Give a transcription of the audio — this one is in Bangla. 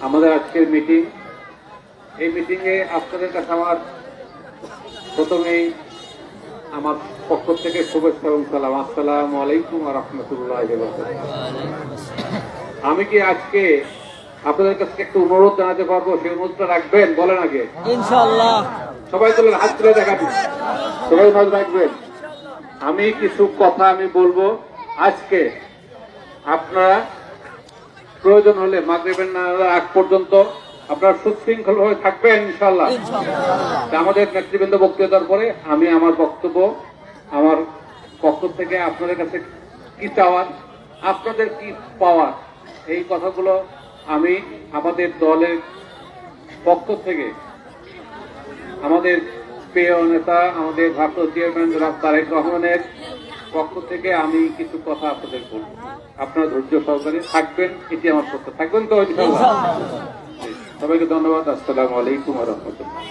আমাদের আজকের মিটিং এই মিটিংয়ে আপনাদের কাছে আমার প্রথমেই আমার পক্ষ থেকে শুভেচ্ছা এবং সালাম। আসসালামু আলাইকুম রহমতুল্লাহ আমি কি আজকে আপনাদের কাছে একটু অনুরোধ জানাতে পারব? সেই অনুরোধটা রাখবেন? বলেন আগে। ইনশাল্লাহ সবাই তোলেন হাত তুলে দেখাবি সবাই নজর রাখবেন। আমি কিছু কথা আমি বলব। আজকে আপনারা প্রয়োজন হলে মাগরিবের নামাজের আগ পর্যন্ত আপনারা সুশৃঙ্খল ভাবে থাকবেন ইনশাল্লাহ আমাদের নেতৃবৃন্দ বক্তৃতার পরে আমি আমার বক্তব্য আমার পক্ষ থেকে আপনাদের কাছে কি চাওয়ার আপনাদের কি পাওয়ার এই কথাগুলো আমি আমাদের দলের পক্ষ থেকে আমাদের প্রিয় নেতা আমাদের ভারত চেয়ারম্যান তারেক রহমানের পক্ষ থেকে আমি কিছু কথা আপনাদের বলব আপনারা ধৈর্য সহকারে থাকবেন এটি আমার পক্ষ থাকবেন তো সবাইকে ধন্যবাদ। আসসালামু আলাইকুম রহমতুল্লাহ।